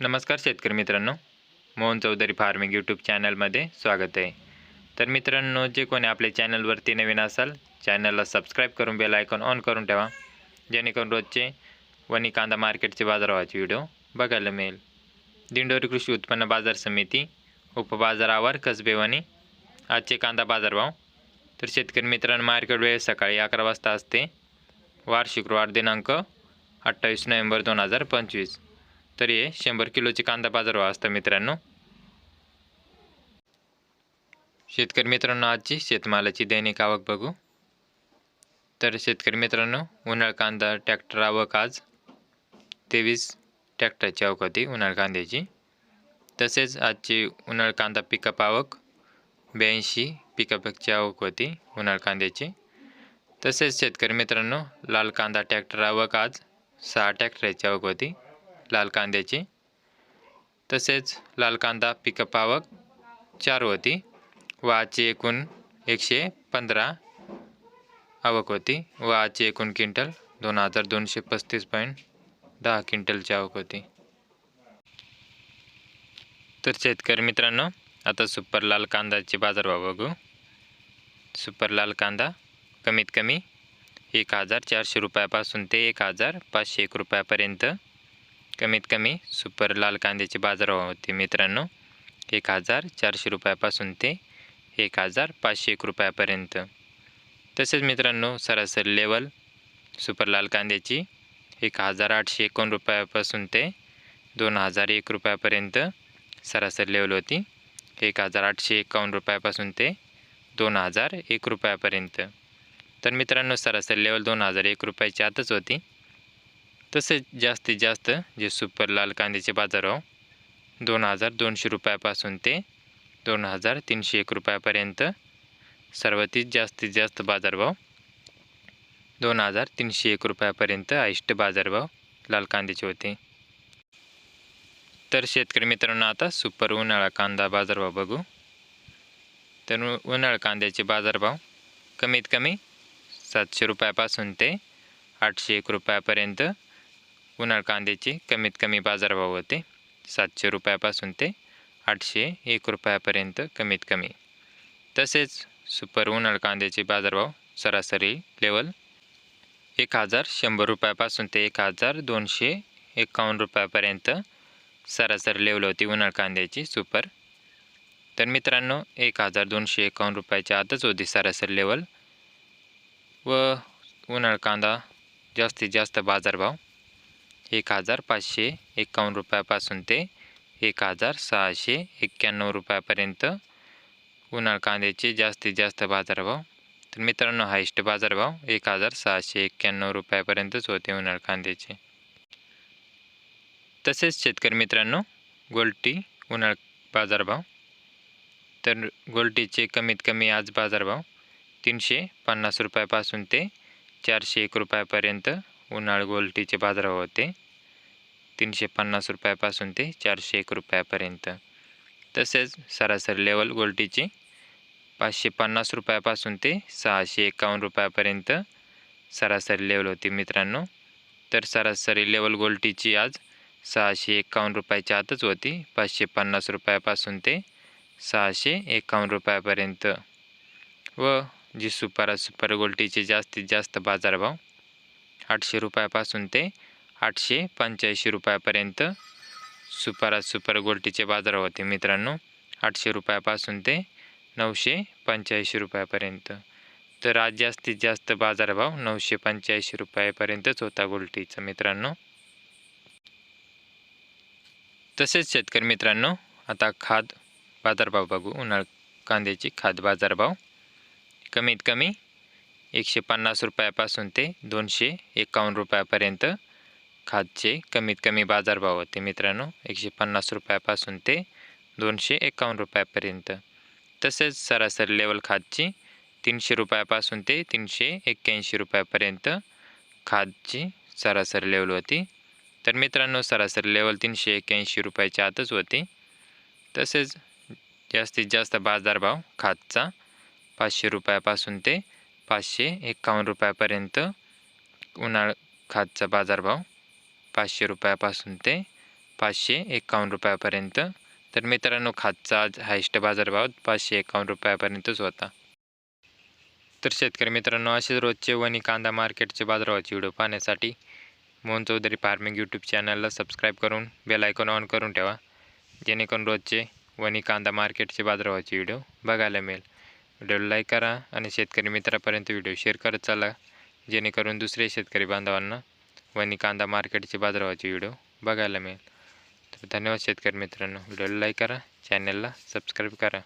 नमस्कार शेतकरी मित्रांनो मोहन चौधरी फार्मिंग यूट्यूब चॅनलमध्ये स्वागत आहे. तर मित्रांनो जे कोणी आपल्या चॅनलवरती नवीन असाल चॅनलला सबस्क्राईब करून बेल आयकॉन ऑन करून ठेवा. जेणेकरून रोजचे वणी कांदा मार्केटचे बाजारभावाचे व्हिडिओ बघायला मिळेल. दिंडोरी कृषी उत्पन्न बाजार समिती उपबाजारावर कसबे वणी आजचे कांदा बाजारभाव. तर शेतकरी मित्रांनो मार्केट वेळ सकाळी अकरा वाजता असते. वार शुक्रवार दिनांक अठ्ठावीस नोव्हेंबर दोन हजार पंचवीस. तरी हे शंभर किलोचे कांदा बाजारभाव असतं मित्रांनो. शेतकरी मित्रांनो आजची शेतमालाची दैनिक आवक बघू. तर शेतकरी मित्रांनो उन्हाळ कांदा ट्रॅक्टर आवक आज. तेवीस ट्रॅक्टरची आवक होती उन्हाळ कांद्याची. तसेच आजची उन्हाळ कांदा पिकअप आवक ब्याऐंशी पिकअपची आवक होती उन्हाळ कांद्याची. तसेच शेतकरी मित्रांनो लाल कांदा ट्रॅक्टर आवक आज. सहा ट्रॅक्टरची आवक होती. लाल कांद्याची. तसेच लाल कांदा पिकअप आवक चार होती. व आजची एकूण एकशे पंधरा आवक होती. व आजची एकूण क्विंटल दोन हजार दोनशे पस्तीस पॉईंट दहा क्विंटलची आवक होती. तर शेतकरी मित्रांनो आता सुपर लाल कांद्याचे बाजारभाव बघू. सुपर लाल कांदा कमीत कमी एक हजार चारशे रुपयापासून ते एक हजार पाचशे एक रुपयापर्यंत कमीत कमी सुपर लाल कांद्याचे बाजारभाव होते मित्रांनो. एक हजार चारशे रुपयापासून ते एक हजार पाचशे एक रुपयापर्यंत. तसेच मित्रांनो सरासरी लेवल सुपर लाल कांद्याची एक हजार आठशे एकोण रुपयापासून ते दोन हजार एक रुपयापर्यंत सरासरी लेवल होती. एक हजार आठशे एकावन्न रुपयापासून ते दोन हजार एक रुपयापर्यंत. तर मित्रांनो सरासरी लेवल दोन हजार एक रुपयाची आतच होती. तसेच जास्तीत जास्त जे सुपर लाल कांद्याचे बाजारभाव हो, दोन हजार दोनशे रुपयापासून ते दोन हजार तीनशे एक रुपयापर्यंत सर्वाधिक जास्तीत जास्त बाजारभाव दोन हजार तीनशे एक रुपयापर्यंत आइष्ट बाजारभाव लाल कांद्याचे होते. तर शेतकरी मित्रांनो आता सुपर उन्हाळा कांदा बाजारभाव बघू. तर उन्हाळा कांद्याचे बाजारभाव कमीत कमी सातशे रुपयापासून ते आठशे एक रुपयापर्यंत उन्हाळ कांद्याचे कमीत कमी बाजारभाव होते. सातशे रुपयापासून ते आठशे एक रुपयापर्यंत कमीत कमी तसेच सुपर उन्हाळ कांद्याचे बाजारभाव सरासरी लेवल एक हजार शंभर रुपयापासून ते एक हजार दोनशे एकावन्न रुपयापर्यंत सरासरी लेवल होती उन्हाळ कांद्याची सुपर. तर मित्रांनो एक हजार दोनशे एकावन्न रुपयाच्या आतच होती सरासरी लेवल व उन्हाळ कांदा जास्तीत जास्त बाजारभाव एक हजार पाचशे एकावन्न रुपयापासून ते एक हजार सहाशे एक्क्याण्णव रुपयापर्यंत उन्हाळ कांद्याचे जास्तीत जास्त बाजारभाव. तर मित्रांनो हायस्ट बाजारभाव एक हजार सहाशे एक्क्याण्णव रुपयापर्यंतच होते उन्हाळ कांद्याचे. तसेच शेतकरी मित्रांनो गोल्टी उन्हाळ बाजारभाव. तर गोल्टीचे कमीत कमी आज बाजारभाव तीनशे पन्नास रुपयापासून ते चारशे एक रुपयापर्यंत उन्हाळ गोल्टीचे बाजारभाव होते. तीनशे पन्नास रुपयापासून ते चारशे एक रुपयापर्यंत. तसेच सरासरी लेवल गोल्टीची पाचशे पन्नास रुपयापासून ते सहाशे एकावन्न रुपयापर्यंत सरासरी लेवल होती मित्रांनो. तर सरासरी लेवल गोल्टीची आज सहाशे एकावन्न रुपयाच्या आतच होती. पाचशे पन्नास रुपयापासून ते सहाशे एकावन्न रुपयापर्यंत. व जी सुपारा सुपर गोल्टीचे जास्तीत जास्त बाजारभाव आठशे रुपयापासून ते आठशे पंच्याऐंशी रुपयापर्यंत सुपारा सुपर गोल्टीचे बाजार होते मित्रांनो. आठशे रुपयापासून ते नऊशे पंच्याऐंशी रुपयापर्यंत. तर आज जास्तीत जास्त बाजारभाव नऊशे पंच्याऐंशी रुपयापर्यंतच होता गोल्टीचा मित्रांनो. तसेच शेतकरी मित्रांनो आता खाद बाजारभाव बघू. उन्हाळ कांद्याची खाद बाजारभाव कमीत कमी एकशे पन्नास रुपयापासून ते दोनशे एकावन्न रुपयापर्यंत खादचे कमीत कमी बाजारभाव होते मित्रांनो. एकशे पन्नास रुपयापासून ते दोनशे एकावन्न रुपयापर्यंत. तसेच सरासरी लेवल खादची तीनशे रुपयापासून ते तीनशे एक्क्याऐंशी रुपयापर्यंत खादची सरासरी लेवल होती. तर मित्रांनो सरासरी लेवल तीनशे एक्क्याऐंशी रुपयाच्या आतच होती. तसेच जास्तीत जास्त बाजारभाव खादचा पाचशे रुपयापासून ते पाचशे एकावन्न रुपयापर्यंत उन्हाळ खादचा बाजारभाव पाचशे रुपयापासून ते पाचशे एकावन्न रुपयापर्यंत. तर मित्रांनो खातचा आज हायस्ट बाजारभाव पाचशे एकावन्न रुपयापर्यंतच होता. तर शेतकरी मित्रांनो असेच रोजचे वणी कांदा मार्केटचे बाजारभावाचे व्हिडिओ पाहण्यासाठी मोहन चौधरी फार्मिंग यूट्यूब चॅनलला सबस्क्राईब करून बेल आयकॉन ऑन करून ठेवा. जेणेकरून रोजचे वणी कांदा मार्केटचे बाजारभावाचे व्हिडिओ बघायला मिळेल. व्हिडिओला लाईक करा आणि शेतकरी मित्रापर्यंत व्हिडिओ शेअर करत चाला जेणेकरून दुसरे शेतकरी बांधवांना वनी कांदा मार्केटचे बाजारावाचे व्हिडिओ बघायला मिळेल. तर धन्यवाद शेतकरी मित्रांनो. व्हिडिओला लाईक करा चॅनलला सबस्क्राईब करा.